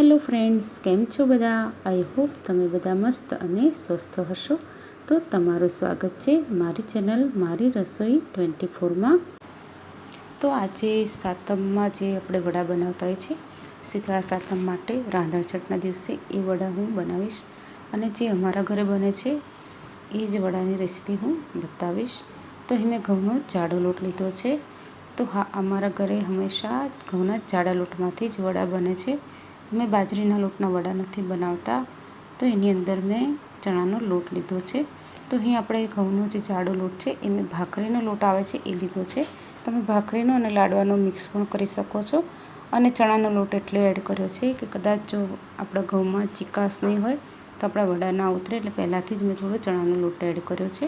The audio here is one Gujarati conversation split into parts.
હેલો ફ્રેન્ડ્સ કેમ છો બધા? આઈ હોપ તમે બધા મસ્ત અને સ્વસ્થ હશો. તો તમારું સ્વાગત છે મારી ચેનલ મારી રસોઈ ટ્વેન્ટી ફોરમાં તો આજે સાતમમાં જે આપણે વડા બનાવતા હોય છે, શીતળા સાતમ માટે રાંધણછટના દિવસે એ વડા હું બનાવીશ. અને જે અમારા ઘરે બને છે, એ જ વડાની રેસીપી હું બતાવીશ. તો અહીં મેં ઘઉંનો જાડો લોટ લીધો છે. તો હા, અમારા ઘરે હંમેશા ઘઉંના જાડા લોટમાંથી જ વડા બને છે. અમે બાજરીના લોટના વડા નથી બનાવતા, તો એની અંદર મેં ચણાનો લોટ લીધો છે. તો અહીં આપણે ઘઉંનો જે જાડો લોટ છે, એ મેં ભાખરીનો લોટ આવે છે, એ લીધો છે. તમે ભાખરીનો અને લાડવાનો મિક્સ પણ કરી શકો છો. અને ચણાનો લોટ એટલે એડ કર્યો છે કે કદાચ જો આપણા ઘઉંમાં ચિકાસ નહીં હોય, તો આપણા વડા ના ઉતરે એટલે પહેલાંથી જ મેં થોડો ચણાનો લોટ એડ કર્યો છે.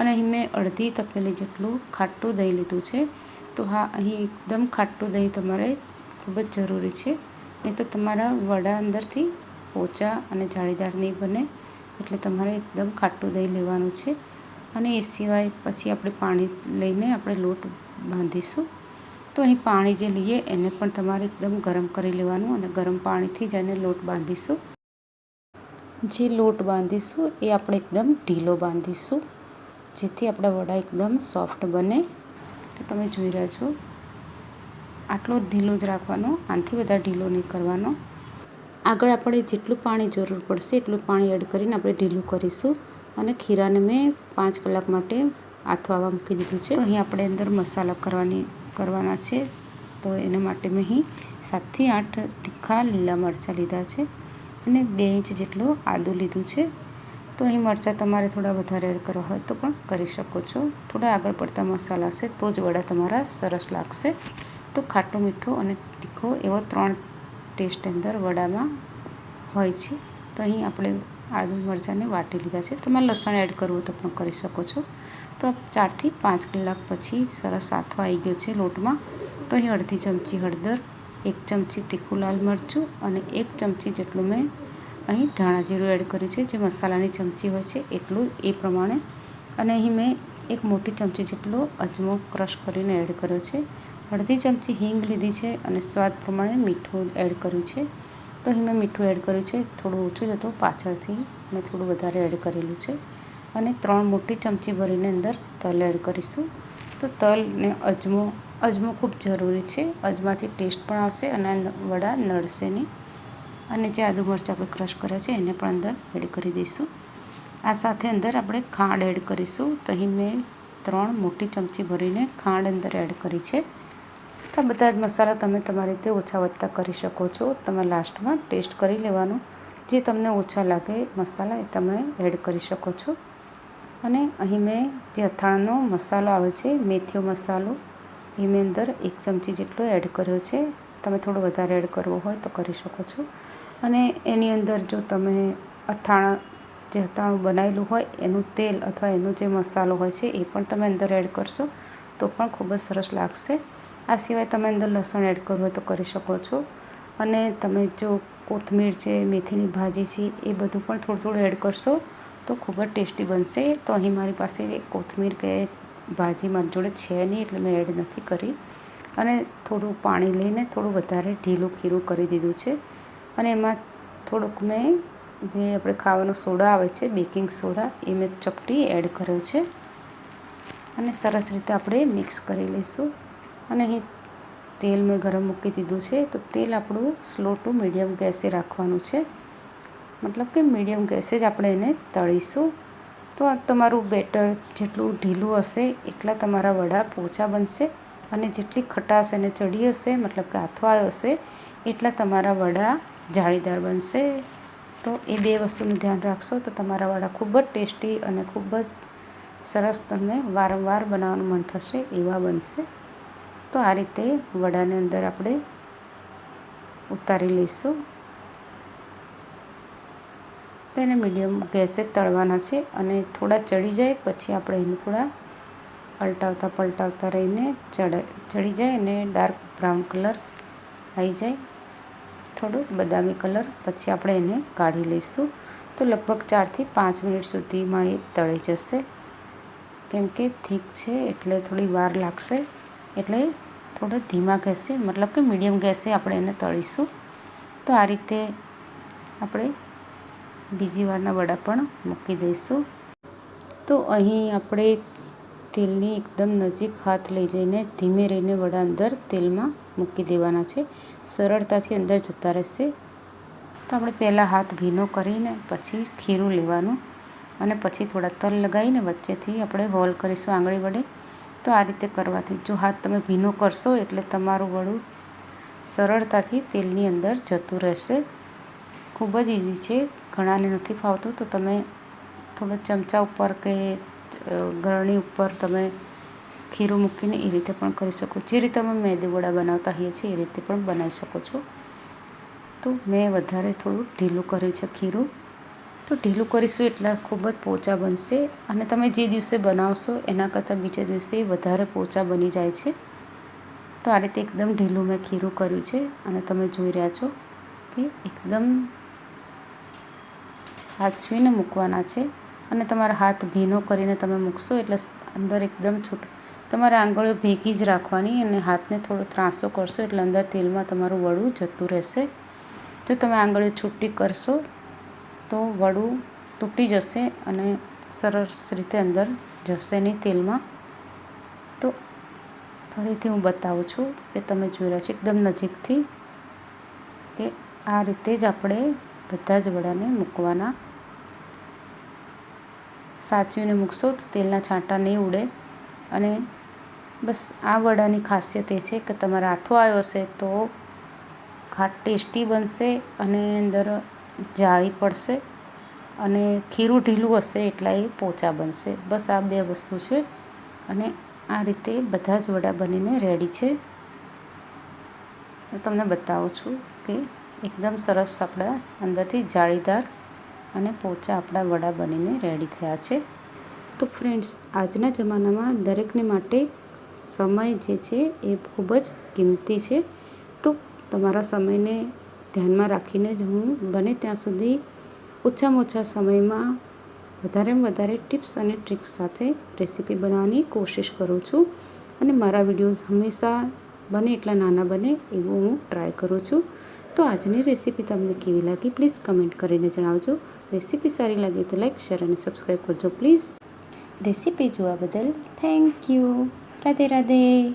અને અહીં મેં અડધી તપેલી જેટલું ખાટું દહીં લીધું છે. તો હા, અહીં એકદમ ખાટું દહીં તમારે ખૂબ જ જરૂરી છે. નહીં તો તમારા વડા અંદરથી પોચા અને જાળીદાર નહીં બને. એટલે તમારે એકદમ ખાટું દહીં લેવાનું છે. અને એ સિવાય પછી આપણે પાણી લઈને આપણે લોટ બાંધીશું. તો અહીં પાણી જે લઈએ એને પણ તમારે એકદમ ગરમ કરી લેવાનું અને ગરમ પાણીથી જ એને લોટ બાંધીશું. જે લોટ બાંધીશું એ આપણે એકદમ ઢીલો બાંધીશું, જેથી આપણા વડા એકદમ સોફ્ટ બને. તો તમે જોઈ રહ્યા છો આટલો ઢીલો જ રાખવાનો, આનાથી વધારે ઢીલો નહીં કરવાનો. આગળ આપણે જેટલું પાણી જરૂર પડશે એટલું પાણી એડ કરીને આપણે ઢીલું કરીશું. અને ખીરાને મેં પાંચ કલાક માટે આથવાવા મૂકી દીધું છે. અહીં આપણે અંદર મસાલા કરવાની, કરવાના છે. તો એના માટે મેં અહીં સાતથી આઠ તીખા લીલા મરચાં લીધા છે અને બે ઇંચ જેટલું આદું લીધું છે. તો અહીં મરચાં તમારે થોડા વધારે એડ કરવા હોય તો પણ કરી શકો છો. થોડા આગળ પડતા મસાલા હશે તો જ વડા તમારા સરસ લાગશે. તો ખાટું મીઠું અને તીખો એવો ત્રણ ટેસ્ટ અંદર વડામાં હોય છે. તો અહીં આપણે આદુ મરચાંને વાટી લીધા છે. તમારે લસણ એડ કરવું તો પણ કરી શકો છો. તો ચારથી પાંચ કલાક પછી સરસ આથો આવી ગયો છે લોટમાં. તો અહીં અડધી ચમચી હળદર, એક ચમચી તીખું લાલ મરચું અને એક ચમચી જેટલું મેં અહીં ધાણા જીરું એડ કર્યું છે. જે મસાલાની ચમચી હોય છે એટલું એ પ્રમાણે. અને અહીં મેં એક મોટી ચમચી જેટલો અજમો ક્રશ કરીને એડ કર્યો છે. અડધી ચમચી હિંગ લીધી છે અને સ્વાદ પ્રમાણે મીઠું એડ કર્યું છે. તો અહીં મેં મીઠું એડ કર્યું છે. થોડું ઓછું જ હતું. પાછળથી મેં થોડું વધારે એડ કરેલું છે. અને ત્રણ મોટી ચમચી ભરીને અંદર તલ એડ કરીશું. તો તલ ને અજમો અજમો ખૂબ જરૂરી છે. અજમાથી ટેસ્ટ પણ આવશે અને વડા નડશે નહીં. અને જે આદુ મરચાં આપણે ક્રશ કર્યા છે એને પણ અંદર એડ કરી દઈશું. આ સાથે અંદર આપણે ખાંડ એડ કરીશું. તો અહીં મેં ત્રણ મોટી ચમચી ભરીને ખાંડ અંદર એડ કરી છે. તો બધા જ મસાલા તમે તમારી રીતે ઓછા વધતા કરી શકો છો. તમે લાસ્ટમાં ટેસ્ટ કરી લેવાનું. જે તમને ઓછા લાગે મસાલા એ તમે એડ કરી શકો છો. અને અહીં મેં જે અથાણાનો મસાલો આવે છે મેથીઓ મસાલો એ મેં અંદર એક ચમચી જેટલો એડ કર્યો છે. તમે થોડો વધારે એડ કરવો હોય તો કરી શકો છો. અને એની અંદર જો તમે અથાણા, જે અથાણું બનાવેલું હોય, એનું તેલ અથવા એનો જે મસાલો હોય છે, એ પણ તમે અંદર એડ કરશો તો પણ ખૂબ જ સરસ લાગશે. આ સિવાય તમે અંદર લસણ એડ કરવું તો કરી શકો છો. અને તમે જો કોથમીર છે, મેથીની ભાજી છે, એ બધું પણ થોડું થોડું એડ કરશો તો ખૂબ જ ટેસ્ટી બનશે. તો અહીં મારી પાસે કોથમીર કે ભાજી મારી જોડે છે નહીં એટલે મેં એડ નથી કરી. અને થોડું પાણી લઈને થોડું વધારે ઢીલું ખીરું કરી દીધું છે. અને એમાં થોડુંક મેં જે આપણે ખાવાનો સોડા આવે છે બેકિંગ સોડા, એ મેં ચપટી એડ કર્યો છે. અને સરસ રીતે આપણે મિક્સ કરી લઈશું. અને અહીં તેલ મેં ગરમ મૂકી દીધું છે, તો તેલ આપણું સ્લો ટુ મીડિયમ ગેસે રાખવાનું છે. મતલબ કે મીડિયમ ગેસે જ આપણે એને તળીશું. તો તમારું બેટર જેટલું ઢીલું હશે, એટલા તમારા વડા પોચા બનશે અને જેટલી ખટાશ એને ચડી હશે, મતલબ કે આથવાયો હશે, એટલા તમારા વડા જાળીદાર બનશે. તો એ બે વસ્તુનું ધ્યાન રાખશો તો તમારા વડા ખૂબ જ ટેસ્ટી અને ખૂબ જ સરસ તમને વારંવાર બનાવવાનું મન થશે એવા બનશે. તો આ રીતે વડાને અંદર આપણે ઉતારી લઈશું. તો મીડિયમ ગેસે તળવાના છે અને થોડા ચડી જાય, પછી આપણે એને થોડા પલટાવતા પલટાવતા રહીને ચડે, ચડી જાય અને ડાર્ક બ્રાઉન કલર આવી જાય. થોડું બદામી કલર, પછી આપણે એને કાઢી લઈશું. તો લગભગ ચારથી પાંચ મિનિટ સુધીમાં એ તળી જશે. કેમ કે થીક છે એટલે થોડી વાર લાગશે. એટલે થોડો ધીમા ગેસે મતલબ કે મીડિયમ ગેસે આપણે એને તળીશું. તો આ રીતે આપણે બીજી વારના વડા પણ મૂકી દઈશું. તો અહીં આપણે તેલની એકદમ નજીક હાથ લઈ જઈને ધીમે રહીને વડા અંદર તેલમાં મૂકી દેવાના છે. સરળતાથી અંદર જતા રહેશે. તો આપણે પહેલાં હાથ ભીનો કરીને પછી ખીરું લેવાનું અને પછી થોડા તલ લગાવીને વચ્ચેથી આપણે હોલ કરીશું આંગળી વડે. તો આ રીતે કરવાથી. જો હાથ તમે ભીનો કરશો એટલે તમારું વડું સરળતાથી તેલની અંદર જતું રહેશે. ખૂબ જ ઇઝી છે. ઘણાને નથી ફાવતું. તો તમે થોડો ચમચા ઉપર કે ગરણી ઉપર તમે ખીરું મૂકીને એ રીતે પણ કરી શકો. જે રીતે અમે મેંદી વડા બનાવતા હોઈએ છીએ એ રીતે પણ બનાવી શકો છો. તો મેં વધારે થોડું ઢીલું કર્યું છે ખીરું. તો ઢીલું કરીશું એટલે ખૂબ જ પોચા બનશે. અને તમે જે દિવસે બનાવશો, એના કરતાં બીજા દિવસે વધારે પોચા બની જાય છે. તો આ રીતે એકદમ ઢીલું મેં ખીરું કર્યું છે અને તમે જોઈ રહ્યા છો કે એકદમ સાચવીને મૂકવાના છે. અને તમારા હાથ ભીનો કરીને તમે મૂકશો એટલે અંદર એકદમ છૂટ, તમારે આંગળીઓ ભેગી જ રાખવાની અને હાથને થોડો ત્રાસો કરશો એટલે અંદર તેલમાં તમારું વડું જતું રહેશે. જો તમે આંગળીઓ છૂટી કરશો તો વડું તૂટી જશે અને સરસ રીતે અંદર જશે નહીં તેલમાં. તો ફરીથી હું બતાવું છું કે તમે જોઈ રહ્યા છો એકદમ નજીકથી કે આ રીતે જ આપણે બધા જ વડાને મૂકવાના. સાચવીને મૂકશો તો તેલના છાંટા નહીં ઉડે. અને બસ આ વડાની ખાસિયત એ છે કે તમારા હાથો આવ્યો હશે તો ખાટ ટેસ્ટી બનશે અને અંદર જાળી પડશે અને ખીરું ઢીલું હશે એટલા એ પોચા બનશે. બસ આ બે વસ્તુ છે અને આ રીતે બધા જ વડા બનીને રેડી છે. હું તમને બતાવું છું કે એકદમ સરસ આપણા અંદરથી જાળીદાર અને પોચા આપણા વડા બનીને રેડી થયા છે. તો ફ્રેન્ડ્સ, આજના જમાનામાં દરેકને માટે સમય જે છે એ ખૂબ જ કિંમતી છે. તો તમારા સમયને ધ્યાનમાં રાખીને જ હું બને ત્યાં સુધી ઓછામાં ઓછા સમયમાં વધારેમાં વધારે ટિપ્સ અને ટ્રિક્સ સાથે રેસીપી બનાવવાની કોશિશ કરું છું. અને મારા વિડીયોઝ હંમેશા બને એટલા નાના બને એવું હું ટ્રાય કરું છું. તો આજની રેસીપી તમને કેવી લાગી પ્લીઝ કમેન્ટ કરીને જણાવજો. રેસીપી સારી લાગે તો લાઈક, શેર અને સબસ્ક્રાઈબ કરજો પ્લીઝ. રેસીપી જોવા બદલ થેન્ક યુ. રાધે રાધે.